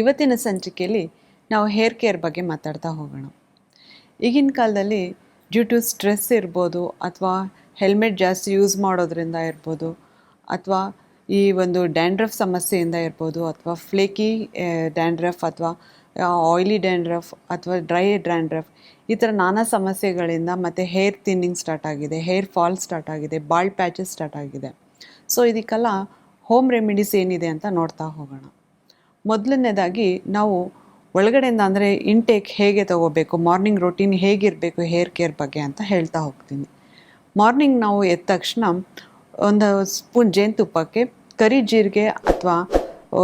ಇವತ್ತಿನ ಸಂಚಿಕೆಯಲ್ಲಿ ನಾವು ಹೇರ್ ಕೇರ್ ಬಗ್ಗೆ ಮಾತಾಡ್ತಾ ಹೋಗೋಣ. ಈಗಿನ ಕಾಲದಲ್ಲಿ ಡ್ಯೂ ಟು ಸ್ಟ್ರೆಸ್ ಇರ್ಬೋದು ಅಥವಾ ಹೆಲ್ಮೆಟ್ ಜಾಸ್ತಿ ಯೂಸ್ ಮಾಡೋದ್ರಿಂದ ಇರ್ಬೋದು ಅಥವಾ ಈ ಒಂದು ಡ್ಯಾಂಡ್ರಫ್ ಸಮಸ್ಯೆಯಿಂದ ಇರ್ಬೋದು ಅಥವಾ ಫ್ಲೇಕಿ ಡ್ಯಾಂಡ್ರಫ್ ಅಥವಾ ಆಯ್ಲಿ ಡ್ಯಾಂಡ್ರಫ್ ಅಥವಾ ಡ್ರೈ ಡ್ಯಾಂಡ್ರಫ್ ಈ ಥರ ನಾನಾ ಸಮಸ್ಯೆಗಳಿಂದ ಮತ್ತು ಹೇರ್ ಥಿನ್ನಿಂಗ್ ಸ್ಟಾರ್ಟ್ ಆಗಿದೆ ಹೇರ್ ಫಾಲ್ ಸ್ಟಾರ್ಟ್ ಆಗಿದೆ ಬಾಲ್ಡ್ ಪ್ಯಾಚಸ್ ಸ್ಟಾರ್ಟ್ ಆಗಿದೆ. ಸೊ ಇದಕ್ಕೆಲ್ಲ ಹೋಮ್ ರೆಮಿಡೀಸ್ ಏನಿದೆ ಅಂತ ನೋಡ್ತಾ ಹೋಗೋಣ. ಮೊದಲನೇದಾಗಿ ನಾವು ಒಳಗಡೆಯಿಂದ ಅಂದರೆ ಇಂಟೇಕ್ ಹೇಗೆ ತಗೋಬೇಕು ಮಾರ್ನಿಂಗ್ ರೊಟೀನ್ ಹೇಗಿರಬೇಕು ಹೇರ್ ಕೇರ್ ಬಗ್ಗೆ ಅಂತ ಹೇಳ್ತಾ ಹೋಗ್ತೀನಿ. ಮಾರ್ನಿಂಗ್ ನಾವು ಎದ್ದ ತಕ್ಷಣ ಒಂದು ಸ್ಪೂನ್ ಜೇನುತುಪ್ಪಕ್ಕೆ, ಕರಿ ಜೀರಿಗೆ ಅಥವಾ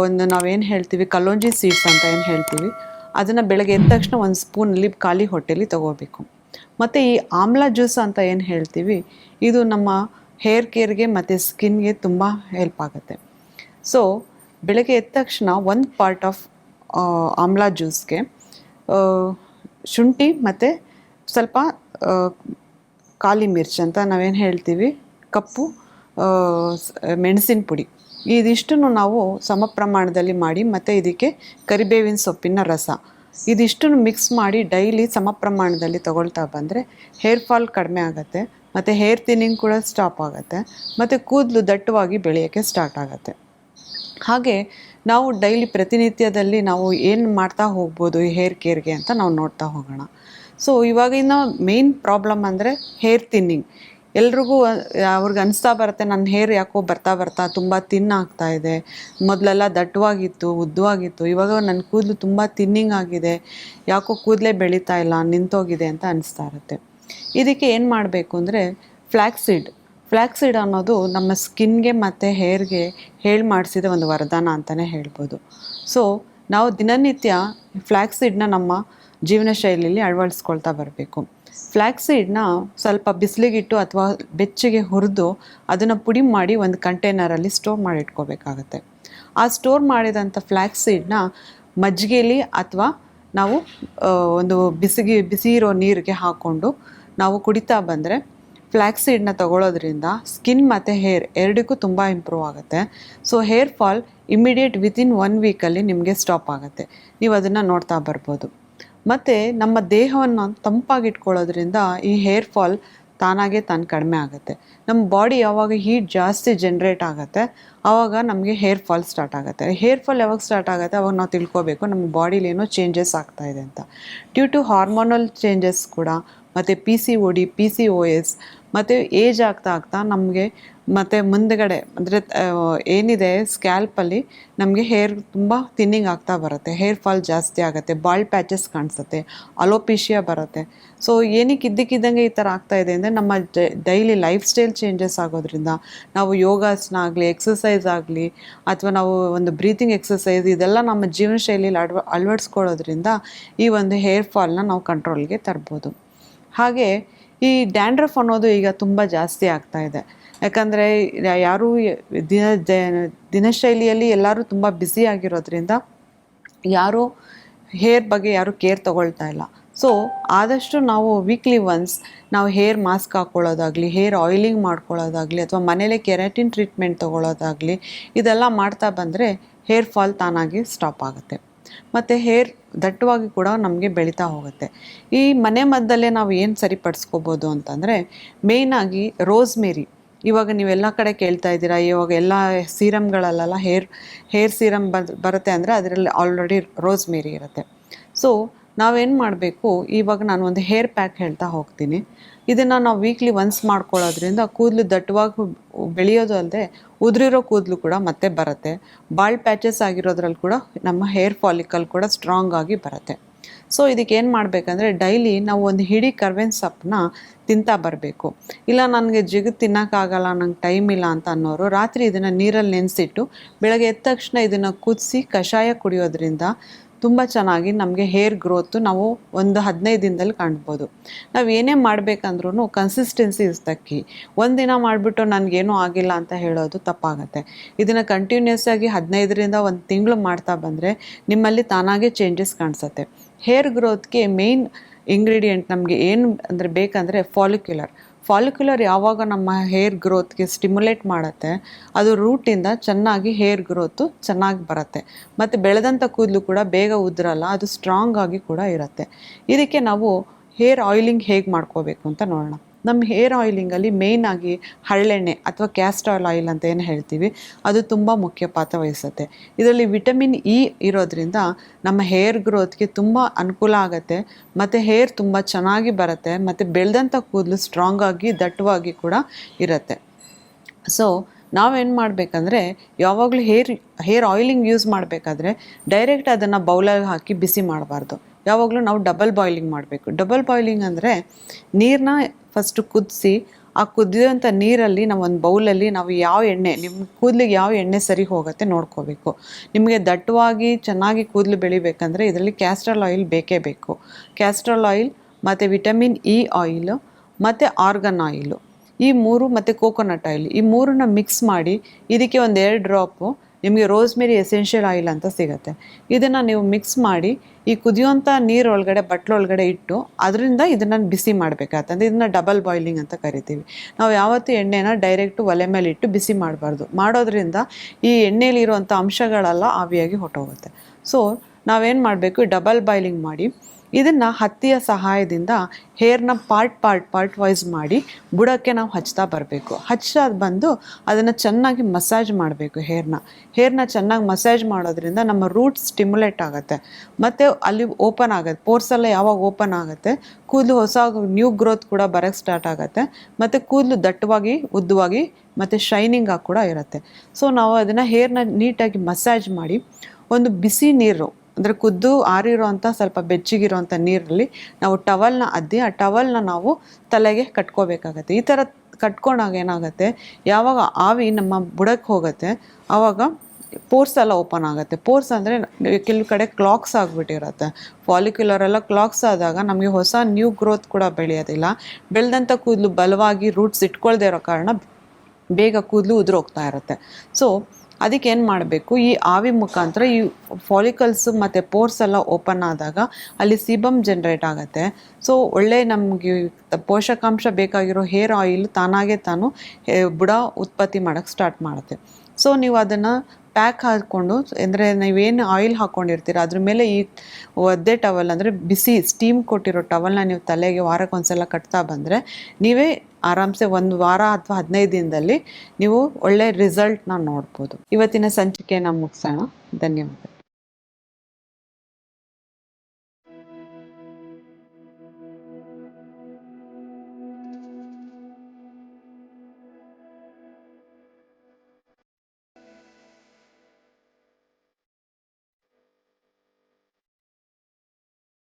ಒಂದು ನಾವೇನು ಹೇಳ್ತೀವಿ ಕಲೋಂಜಿ ಸೀಡ್ಸ್ ಅಂತ ಏನು ಹೇಳ್ತೀವಿ, ಅದನ್ನು ಬೆಳಗ್ಗೆ ಎದ್ದ ತಕ್ಷಣ ಒಂದು ಸ್ಪೂನಲ್ಲಿ ಖಾಲಿ ಹೊಟ್ಟೆಲಿ ತಗೋಬೇಕು. ಮತ್ತು ಈ ಆಮ್ಲ ಜ್ಯೂಸ್ ಅಂತ ಏನು ಹೇಳ್ತೀವಿ, ಇದು ನಮ್ಮ ಹೇರ್ ಕೇರ್ಗೆ ಮತ್ತು ಸ್ಕಿನ್ಗೆ ತುಂಬ ಹೆಲ್ಪ್ ಆಗುತ್ತೆ. ಸೊ ಬೆಳಗ್ಗೆ ಎದ್ದ ತಕ್ಷಣ ಒಂದು ಪಾರ್ಟ್ ಆಫ್ ಆಮ್ಲ ಜ್ಯೂಸ್ಗೆ ಶುಂಠಿ ಮತ್ತು ಸ್ವಲ್ಪ ಕಾಲಿ ಮಿರ್ಚ್ ಅಂತ ನಾವೇನು ಹೇಳ್ತೀವಿ, ಕಪ್ಪು ಮೆಣಸಿನ ಪುಡಿ. ಇದಿಷ್ಟನ್ನು ನಾವು ಸಮ ಪ್ರಮಾಣದಲ್ಲಿ ಮಾಡಿ ಮತ್ತು ಇದಕ್ಕೆ ಕರಿಬೇವಿನ ಸೊಪ್ಪಿನ ರಸ. ಇದಿಷ್ಟನ್ನು ಮಿಕ್ಸ್ ಮಾಡಿ ಡೈಲಿ ಸಮ ಪ್ರಮಾಣದಲ್ಲಿ ತಗೊಳ್ತಾ ಬಂದರೆ ಹೇರ್ ಫಾಲ್ ಕಡಿಮೆ ಆಗುತ್ತೆ, ಮತ್ತು ಹೇರ್ ತಿನ್ನಿಂಗ್ ಕೂಡ ಸ್ಟಾಪ್ ಆಗುತ್ತೆ, ಮತ್ತು ಕೂದಲು ದಟ್ಟವಾಗಿ ಬೆಳೆಯೋಕ್ಕೆ ಸ್ಟಾರ್ಟ್ ಆಗುತ್ತೆ. ಹಾಗೆ ನಾವು ಡೈಲಿ ಪ್ರತಿನಿತ್ಯದಲ್ಲಿ ನಾವು ಏನು ಮಾಡ್ತಾ ಹೋಗ್ಬೋದು ಈ ಹೇರ್ ಕೇರ್ಗೆ ಅಂತ ನಾವು ನೋಡ್ತಾ ಹೋಗೋಣ. ಸೊ ಇವಾಗಿನ ಮೇನ್ ಪ್ರಾಬ್ಲಮ್ ಅಂದರೆ ಹೇರ್ ತಿನ್ನಿಂಗ್ ಎಲ್ರಿಗೂ ಅವ್ರಿಗೆ ಅನಿಸ್ತಾ ಬರುತ್ತೆ ನನ್ನ ಹೇರ್ ಯಾಕೋ ಬರ್ತಾ ಬರ್ತಾ ತುಂಬ ತಿನ್ ಆಗ್ತಾ ಇದೆ. ಮೊದಲೆಲ್ಲ ದಟ್ಟವಾಗಿತ್ತು ಉದ್ದವಾಗಿತ್ತು. ಇವಾಗ ನನ್ನ ಕೂದಲು ತುಂಬ ತಿನ್ನಿಂಗ್ ಆಗಿದೆ. ಯಾಕೋ ಕೂದಲೇ ಬೆಳೀತಾ ಇಲ್ಲ, ನಿಂತೋಗಿದೆ ಅಂತ ಅನಿಸ್ತಾ ಇರುತ್ತೆ. ಇದಕ್ಕೆ ಏನು ಮಾಡಬೇಕು ಅಂದರೆ ಫ್ಲ್ಯಾಕ್ಸೀಡ್ ಫ್ಲ್ಯಾಕ್ಸೀಡ್ ಅನ್ನೋದು ನಮ್ಮ ಸ್ಕಿನ್ಗೆ ಮತ್ತು ಹೇರ್ಗೆ ಹೇಳಿ ಮಾಡಿಸಿದ ಒಂದು ವರದಾನ ಅಂತಲೇ ಹೇಳ್ಬೋದು. ಸೊ ನಾವು ದಿನನಿತ್ಯ ಫ್ಲ್ಯಾಕ್ಸೀಡ್ನ ನಮ್ಮ ಜೀವನ ಶೈಲಿಯಲ್ಲಿ ಅಳವಡಿಸ್ಕೊಳ್ತಾ ಬರಬೇಕು. ಫ್ಲ್ಯಾಕ್ಸೀಡ್ನ ಸ್ವಲ್ಪ ಬಿಸಿಲಿಗಿಟ್ಟು ಅಥವಾ ಬೆಚ್ಚಗೆ ಹುರಿದು ಅದನ್ನು ಪುಡಿ ಮಾಡಿ ಒಂದು ಕಂಟೈನರಲ್ಲಿ ಸ್ಟೋರ್ ಮಾಡಿ ಇಟ್ಕೋಬೇಕಾಗತ್ತೆ ಆ ಸ್ಟೋರ್ ಮಾಡಿದಂಥ ಫ್ಲ್ಯಾಕ್ಸೀಡ್ನ ಮಜ್ಜಿಗೆಯಲ್ಲಿ ಅಥವಾ ನಾವು ಒಂದು ಬಿಸಿಗೆ, ಬಿಸಿ ಇರೋ ನೀರಿಗೆ ಹಾಕ್ಕೊಂಡು ನಾವು ಕುಡಿತಾ ಬಂದರೆ ಫ್ಲ್ಯಾಕ್ಸೀಡ್ನ ತಗೊಳ್ಳೋದ್ರಿಂದ ಸ್ಕಿನ್ ಮತ್ತು ಹೇರ್ ಎರಡಕ್ಕೂ ತುಂಬ ಇಂಪ್ರೂವ್ ಆಗುತ್ತೆ. So hair fall immediate within one ವೀಕಲ್ಲಿ ನಿಮಗೆ ಸ್ಟಾಪ್ ಆಗುತ್ತೆ. ನೀವು ಅದನ್ನು ನೋಡ್ತಾ ಬರ್ಬೋದು. ಮತ್ತು ನಮ್ಮ ದೇಹವನ್ನು ತಂಪಾಗಿಟ್ಕೊಳ್ಳೋದ್ರಿಂದ ಈ ಹೇರ್ ಫಾಲ್ ತಾನಾಗೆ ತಾನು ಕಡಿಮೆ ಆಗುತ್ತೆ. ನಮ್ಮ ಬಾಡಿ ಯಾವಾಗ ಹೀಟ್ ಜಾಸ್ತಿ ಜನ್ರೇಟ್ ಆಗುತ್ತೆ ಆವಾಗ ನಮಗೆ ಹೇರ್ ಫಾಲ್ ಸ್ಟಾರ್ಟ್ ಆಗುತ್ತೆ. ಹೇರ್ ಫಾಲ್ ಯಾವಾಗ ಸ್ಟಾರ್ಟ್ ಆಗುತ್ತೆ ಅವಾಗ ನಾವು ತಿಳ್ಕೊಬೇಕು ನಮ್ಮ ಬಾಡಿಲಿ ಏನೋ ಚೇಂಜಸ್ ಆಗ್ತಾ ಇದೆ ಅಂತ. ಡ್ಯೂ ಟು ಹಾರ್ಮೋನಲ್ ಚೇಂಜಸ್ ಕೂಡ, ಮತ್ತು P C O D P C O S ಮತ್ತು ಏಜ್ ಆಗ್ತಾ ಆಗ್ತಾ ನಮಗೆ ಮತ್ತು ಮುಂದಗಡೆ ಅಂದರೆ ಏನಿದೆ ಸ್ಕ್ಯಾಲ್ಪಲ್ಲಿ ನಮಗೆ ಹೇರ್ ತುಂಬ ಥಿನ್ನಿಂಗ್ ಆಗ್ತಾ ಬರುತ್ತೆ. ಹೇರ್ ಫಾಲ್ ಜಾಸ್ತಿ ಆಗುತ್ತೆ ಬಾಲ್ ಪ್ಯಾಚಸ್ ಕಾಣಿಸುತ್ತೆ ಅಲೋಪಿಷಿಯಾ ಬರುತ್ತೆ. ಸೊ ಏನಕ್ಕೆ ಇದ್ದಕ್ಕಿದ್ದಂಗೆ ಈ ಥರ ಆಗ್ತಾ ಇದೆ ಅಂದರೆ, ನಮ್ಮ ಡೈಲಿ ಲೈಫ್ ಸ್ಟೈಲ್ ಚೇಂಜಸ್ ಆಗೋದ್ರಿಂದ ನಾವು ಯೋಗಾಸನ ಆಗಲಿ ಎಕ್ಸಸೈಸ್ ಆಗಲಿ, ಅಥವಾ ನಾವು ಒಂದು ಬ್ರೀತಿಂಗ್ ಎಕ್ಸಸೈಸ್ ಇದೆಲ್ಲ ನಮ್ಮ ಜೀವನ ಶೈಲಿಯಲ್ಲಿ ಅಳ್ವ, ಅಳವಡಿಸ್ಕೊಳ್ಳೋದ್ರಿಂದ ಈ ಒಂದು ಹೇರ್ ಫಾಲ್ನ ನಾವು ಕಂಟ್ರೋಲ್ಗೆ ತರ್ಬೋದು. ಹಾಗೆ ಈ ಡ್ಯಾಂಡ್ರಫ್ ಅನ್ನೋದು ಈಗ ತುಂಬ ಜಾಸ್ತಿ ಆಗ್ತಾ ಇದೆ. ಯಾಕಂದರೆ ಯಾರೂ ದಿನ ದಿನಶೈಲಿಯಲ್ಲಿ ಎಲ್ಲರೂ ತುಂಬ ಬ್ಯುಸಿ ಆಗಿರೋದ್ರಿಂದ ಯಾರೂ ಹೇರ್ ಬಗ್ಗೆ ಯಾರೂ ಕೇರ್ ತಗೊಳ್ತಾ ಇಲ್ಲ. ಸೊ, ಆದಷ್ಟು ನಾವು ವೀಕ್ಲಿ ಒನ್ಸ್ ನಾವು ಹೇರ್ ಮಾಸ್ಕ್ ಹಾಕ್ಕೊಳ್ಳೋದಾಗಲಿ ಹೇರ್ ಆಯಿಲಿಂಗ್ ಮಾಡ್ಕೊಳ್ಳೋದಾಗಲಿ, ಅಥವಾ ಮನೇಲೆ ಕೆರಾಟಿನ್ ಟ್ರೀಟ್ಮೆಂಟ್ ತೊಗೊಳ್ಳೋದಾಗಲಿ, ಇದೆಲ್ಲ ಮಾಡ್ತಾ ಬಂದರೆ ಹೇರ್ ಫಾಲ್ ತಾನಾಗಿ ಸ್ಟಾಪ್ ಆಗುತ್ತೆ. ಮತ್ತು ಹೇರ್ ದಟ್ಟವಾಗಿ ಕೂಡ ನಮಗೆ ಬೆಳೀತಾ ಹೋಗುತ್ತೆ. ಈ ಮನೆ ಮದ್ದಲ್ಲೇ ನಾವು ಏನು ಸರಿಪಡಿಸ್ಕೋಬೋದು ಅಂತಂದರೆ ಮೇಯ್ನಾಗಿ ರೋಸ್ಮೇರಿ ಇವಾಗ ನೀವೆಲ್ಲ ಕಡೆ ಕೇಳ್ತಾ ಇದ್ದೀರಾ, ಇವಾಗ ಎಲ್ಲ ಸೀರಮ್ಗಳಲ್ಲೆಲ್ಲ ಹೇರ್ ಹೇರ್ ಸೀರಮ್ ಬರುತ್ತೆ ಅಂದರೆ ಅದರಲ್ಲಿ ಆಲ್ರೆಡಿ ರೋಸ್ ಮೇರಿ ಇರುತ್ತೆ. ಸೊ ನಾವೇನು ಮಾಡಬೇಕು? ಇವಾಗ ನಾನು ಒಂದು ಹೇರ್ ಪ್ಯಾಕ್ ಹೇಳ್ತಾ ಹೋಗ್ತೀನಿ. ಇದನ್ನು ನಾವು ವೀಕ್ಲಿ ಒನ್ಸ್ ಮಾಡ್ಕೊಳ್ಳೋದ್ರಿಂದ ಕೂದಲು ದಟ್ಟವಾಗಿ ಬೆಳೆಯೋದು ಅಲ್ಲದೆ ಉದುರಿರೋ ಕೂದಲು ಕೂಡ ಮತ್ತೆ ಬರುತ್ತೆ. ಬಾಳ್ ಪ್ಯಾಚಸ್ ಆಗಿರೋದ್ರಲ್ಲಿ ಕೂಡ ನಮ್ಮ ಹೇರ್ ಫಾಲಿಕಲ್ ಕೂಡ ಸ್ಟ್ರಾಂಗ್ ಆಗಿ ಬರುತ್ತೆ. ಸೊ ಇದಕ್ಕೆ ಏನು ಮಾಡಬೇಕಂದ್ರೆ ಡೈಲಿ ನಾವು ಒಂದು ಹಿಡಿ ಕರ್ವೆನ್ ಸೊಪ್ಪನ್ನ ತಿಂತಾ ಬರಬೇಕು. ಇಲ್ಲ ನನಗೆ ಜಿಗ್ ತಿನ್ನೋಕ್ಕಾಗಲ್ಲ, ನಂಗೆ ಟೈಮ್ ಇಲ್ಲ ಅಂತ ಅನ್ನೋರು ರಾತ್ರಿ ಇದನ್ನು ನೀರಲ್ಲಿ ನೆನೆಸಿಟ್ಟು ಬೆಳಗ್ಗೆ ಎದ್ದ ತಕ್ಷಣ ಇದನ್ನು ಕುದಿಸಿ ಕಷಾಯ ಕುಡಿಯೋದ್ರಿಂದ ತುಂಬ ಚೆನ್ನಾಗಿ ನಮಗೆ ಹೇರ್ ಗ್ರೋತು ನಾವು ಒಂದು ಹದಿನೈದು ದಿನದಲ್ಲಿ ಕಾಣ್ಬೋದು. ನಾವು ಏನೇ ಮಾಡಬೇಕಂದ್ರೂ ಕನ್ಸಿಸ್ಟೆನ್ಸಿ ಇಸ್ ದ ಕೀ ಒಂದಿನ ಮಾಡಿಬಿಟ್ಟು ನನಗೇನೂ ಆಗಿಲ್ಲ ಅಂತ ಹೇಳೋದು ತಪ್ಪಾಗುತ್ತೆ. ಇದನ್ನು ಕಂಟಿನ್ಯೂಸ್ ಆಗಿ ಹದಿನೈದರಿಂದ ಒಂದು ತಿಂಗಳು ಮಾಡ್ತಾ ಬಂದರೆ ನಿಮ್ಮಲ್ಲಿ ತಾನಾಗೆ ಚೇಂಜಸ್ ಕಾಣಿಸುತ್ತೆ. ಹೇರ್ ಗ್ರೋತ್ಗೆ ಮೇಯ್ನ್ ಇಂಗ್ರೀಡಿಯೆಂಟ್ ನಮಗೆ ಏನು ಅಂದರೆ ಬೇಕಂದರೆ ಫಾಲಿಕ್ಯುಲರ್ ಫಾಲಿಕ್ಯುಲರ್ ಯಾವಾಗ ನಮ್ಮ ಹೇರ್ ಗ್ರೋತ್ಗೆ ಸ್ಟಿಮ್ಯುಲೇಟ್ ಮಾಡುತ್ತೆ, ಅದು ರೂಟಿಂದ ಚೆನ್ನಾಗಿ ಹೇರ್ ಗ್ರೋತು ಚೆನ್ನಾಗಿ ಬರುತ್ತೆ. ಮತ್ತು ಬೆಳೆದಂಥ ಕೂದಲು ಕೂಡ ಬೇಗ ಉದ್ರಲ್ಲ, ಅದು ಸ್ಟ್ರಾಂಗ್ ಆಗಿ ಕೂಡ ಇರುತ್ತೆ. ಇದಕ್ಕೆ ನಾವು ಹೇರ್ ಆಯಿಲಿಂಗ್ ಹೇಗೆ ಮಾಡ್ಕೋಬೇಕು ಅಂತ ನೋಡೋಣ. ನಮ್ಮ ಹೇರ್ ಆಯಿಲಿಂಗಲ್ಲಿ ಮೇಯ್ನಾಗಿ ಆಗಿ ಹರಳೆಣ್ಣೆ ಅಥವಾ ಕ್ಯಾಸ್ಟ್ ಆಯಿಲ್ ಅಂತ ಏನು ಹೇಳ್ತೀವಿ, ಅದು ತುಂಬ ಮುಖ್ಯ ಪಾತ್ರ ವಹಿಸುತ್ತೆ. ಇದರಲ್ಲಿ ವಿಟಮಿನ್ ಇ ಇರೋದ್ರಿಂದ ನಮ್ಮ ಹೇರ್ ಗ್ರೋತ್ಗೆ ತುಂಬ ಅನುಕೂಲ ಆಗುತ್ತೆ, ಮತ್ತು ಹೇರ್ ತುಂಬ ಚೆನ್ನಾಗಿ ಬರುತ್ತೆ, ಮತ್ತು ಬೆಳೆದಂಥ ಕೂದಲು ಸ್ಟ್ರಾಂಗ್ ಆಗಿ, ದಟ್ಟವಾಗಿ ಕೂಡ ಇರುತ್ತೆ. ಸೊ ನಾವೇನು ಮಾಡಬೇಕಂದ್ರೆ, ಯಾವಾಗಲೂ ಹೇರ್ ಹೇರ್ ಆಯಿಲಿಂಗ್ ಯೂಸ್ ಮಾಡಬೇಕಾದ್ರೆ ಡೈರೆಕ್ಟ್ ಅದನ್ನು ಬೌಲಲ್ಲಿ ಹಾಕಿ ಬಿಸಿ ಮಾಡಬಾರ್ದು. ಯಾವಾಗಲೂ ನಾವು ಡಬಲ್ ಬಾಯ್ಲಿಂಗ್ ಮಾಡಬೇಕು. ಡಬಲ್ ಬಾಯ್ಲಿಂಗ್ ಅಂದರೆ ನೀರನ್ನ ಫಸ್ಟು ಕುದಿಸಿ, ಆ ಕುದಿಯೋಂಥ ನೀರಲ್ಲಿ ನಾವು ಒಂದು ಬೌಲಲ್ಲಿ ನಾವು ಯಾವ ಎಣ್ಣೆ ನಿಮ್ಮ ಕೂದಲಿಗೆ ಯಾವ ಎಣ್ಣೆ ಸರಿ ಹೋಗುತ್ತೆ ನೋಡ್ಕೋಬೇಕು. ನಿಮಗೆ ದಟ್ಟವಾಗಿ ಚೆನ್ನಾಗಿ ಕೂದಲು ಬೆಳಿಬೇಕಂದ್ರೆ ಇದರಲ್ಲಿ ಕ್ಯಾಸ್ಟ್ರಲ್ ಆಯಿಲ್ ಬೇಕೇ ಬೇಕು. ಕ್ಯಾಸ್ಟ್ರಲ್ ಆಯಿಲ್ ಮತ್ತು ವಿಟಮಿನ್ ಇ ಆಯಿಲು ಮತ್ತು ಆರ್ಗನ್ ಆಯಿಲು ಈ ಮೂರು ಮತ್ತು ಕೋಕೋನಟ್ ಆಯಿಲ್ ಈ ಮೂರನ್ನ ಮಿಕ್ಸ್ ಮಾಡಿ ಇದಕ್ಕೆ ಒಂದು ಎರಡು ಡ್ರಾಪು ನಿಮಗೆ ರೋಸ್ಮೇರಿ ಎಸೆನ್ಷಿಯಲ್ ಆಯಿಲ್ ಅಂತ ಸಿಗುತ್ತೆ. ಇದನ್ನು ನೀವು ಮಿಕ್ಸ್ ಮಾಡಿ ಈ ಕುದಿಯುವಂಥ ನೀರು ಒಳಗಡೆ ಬಟ್ಲೊಳಗಡೆ ಇಟ್ಟು ಅದರಿಂದ ಇದನ್ನು ಬಿಸಿ ಮಾಡಬೇಕಾಗ್ತದೆ ಇದನ್ನು ಡಬಲ್ ಬಾಯ್ಲಿಂಗ್ ಅಂತ ಕರಿತೀವಿ. ನಾವು ಯಾವತ್ತೂ ಎಣ್ಣೆನ ಡೈರೆಕ್ಟು ಒಲೆ ಮೇಲೆ ಇಟ್ಟು ಬಿಸಿ ಮಾಡಬಾರ್ದು. ಮಾಡೋದ್ರಿಂದ ಈ ಎಣ್ಣೆಲಿರುವಂಥ ಅಂಶಗಳೆಲ್ಲ ಆವಿಯಾಗಿ ಹೊಟ್ಟೋಗುತ್ತೆ ಸೊ ನಾವೇನು ಮಾಡಬೇಕು? ಡಬಲ್ ಬಾಯ್ಲಿಂಗ್ ಮಾಡಿ, ಇದನ್ನು ಹತ್ತಿಯ ಸಹಾಯದಿಂದ ಹೇರ್ನ ಪಾರ್ಟ್ ಪಾರ್ಟ್ ಪಾರ್ಟ್ ವೈಸ್ ಮಾಡಿ ಬುಡಕ್ಕೆ ನಾವು ಹಚ್ತಾ ಬರಬೇಕು. ಹಚ್ಚಾದ ಬಂದು ಅದನ್ನು ಚೆನ್ನಾಗಿ ಮಸಾಜ್ ಮಾಡಬೇಕು ಹೇರ್ನ ಹೇರ್ನ ಚೆನ್ನಾಗಿ ಮಸಾಜ್ ಮಾಡೋದ್ರಿಂದ ನಮ್ಮ ರೂಟ್ ಸ್ಟಿಮ್ಯುಲೇಟ್ ಆಗುತ್ತೆ. ಮತ್ತು ಅಲ್ಲಿ ಓಪನ್ ಆಗುತ್ತೆ. ಪೋರ್ಸ್ ಎಲ್ಲ ಯಾವಾಗ ಓಪನ್ ಆಗುತ್ತೆ? ಕೂದಲು ಹೊಸ ನ್ಯೂ ಗ್ರೋತ್ ಕೂಡ ಬರೋಕ್ಕೆ ಸ್ಟಾರ್ಟ್ ಆಗುತ್ತೆ. ಮತ್ತು ಕೂದಲು ದಟ್ಟವಾಗಿ, ಉದ್ದವಾಗಿ, ಮತ್ತು ಶೈನಿಂಗ್ ಆಗಿ ಕೂಡ ಇರುತ್ತೆ. ಸೊ ನಾವು ಅದನ್ನು ಹೇರ್ನ ನೀಟಾಗಿ ಮಸಾಜ್ ಮಾಡಿ, ಒಂದು ಬಿಸಿ ನೀರು ಅಂದರೆ ಕುದ್ದು ಆರಿರೋಂಥ ಸ್ವಲ್ಪ ಬೆಚ್ಚಗಿರೋಂಥ ನೀರಲ್ಲಿ ನಾವು ಟವಲ್ನ ಅದ್ದಿ ಆ ಟವಲ್ನ ನಾವು ತಲೆಗೆ ಕಟ್ಕೋಬೇಕಾಗತ್ತೆ. ಈ ಥರ ಕಟ್ಕೊಂಡಾಗ ಏನಾಗುತ್ತೆ, ಯಾವಾಗ ಆವಿ ನಮ್ಮ ಬುಡಕ್ಕೆ ಹೋಗುತ್ತೆ, ಆವಾಗ ಪೋರ್ಸ್ ಎಲ್ಲ ಓಪನ್ ಆಗುತ್ತೆ. ಪೋರ್ಸ್ ಅಂದರೆ ಕೆಲವು ಕಡೆ ಕ್ಲಾಕ್ಸ್ ಆಗಿಬಿಟ್ಟಿರುತ್ತೆ. ಫಾಲಿಕ್ಯುಲರ್ ಎಲ್ಲ ಕ್ಲಾಕ್ಸ್ ಆದಾಗ ನಮಗೆ ಹೊಸ ನ್ಯೂ ಗ್ರೋತ್ ಕೂಡ ಬೆಳೆಯೋದಿಲ್ಲ. ಬೆಳೆದಂಥ ಕೂದಲು ಬಲವಾಗಿ ರೂಟ್ಸ್ ಇಟ್ಕೊಳ್ದೇ ಇರೋ ಕಾರಣ ಬೇಗ ಕೂದಲು ಉದುರೋಗ್ತಾ ಇರುತ್ತೆ. ಸೊ ಅದಕ್ಕೆ ಏನು ಮಾಡಬೇಕು? ಈ ಆವಿ ಮುಖಾಂತರ ಈ ಫಾಲಿಕಲ್ಸ್ ಮತ್ತು ಪೋರ್ಸ್ ಎಲ್ಲ ಓಪನ್ ಆದಾಗ ಅಲ್ಲಿ ಸಿಬಮ್ ಜನ್ರೇಟ್ ಆಗುತ್ತೆ. ಸೊ ಒಳ್ಳೆ ನಮಗೆ ಪೋಷಕಾಂಶ ಬೇಕಾಗಿರೋ ಹೇರ್ ಆಯಿಲ್ ತಾನಾಗೆ ತಾನು ಬುಡ ಉತ್ಪತ್ತಿ ಮಾಡೋಕ್ಕೆ ಸ್ಟಾರ್ಟ್ ಮಾಡುತ್ತೆ. ಸೊ ನೀವು ಅದನ್ನು ಪ್ಯಾಕ್ ಹಾಕ್ಕೊಂಡು ಅಂದರೆ ನೀವೇನು ಆಯಿಲ್ ಹಾಕ್ಕೊಂಡಿರ್ತೀರ ಅದ್ರ ಮೇಲೆ ಈ ಒದ್ದೆ ಟವಲ್ ಅಂದರೆ ಬಿಸಿ ಸ್ಟೀಮ್ ಕೊಟ್ಟಿರೋ ಟವಲ್ನ ನೀವು ತಲೆಗೆ ವಾರಕ್ಕೊಂದ್ಸಲ ಕಟ್ತಾ ಬಂದರೆ, ನೀವೇ ಆರಾಮ್ಸೆ ಒಂದು ವಾರ ಅಥವಾ ಹದಿನೈದು ದಿನದಲ್ಲಿ ನೀವು ಒಳ್ಳೆ ರಿಸಲ್ಟ್ನ ನೋಡ್ಬೋದು. ಇವತ್ತಿನ ಸಂಚಿಕೆಯನ್ನು ಮುಗಿಸೋಣ. ಧನ್ಯವಾದ.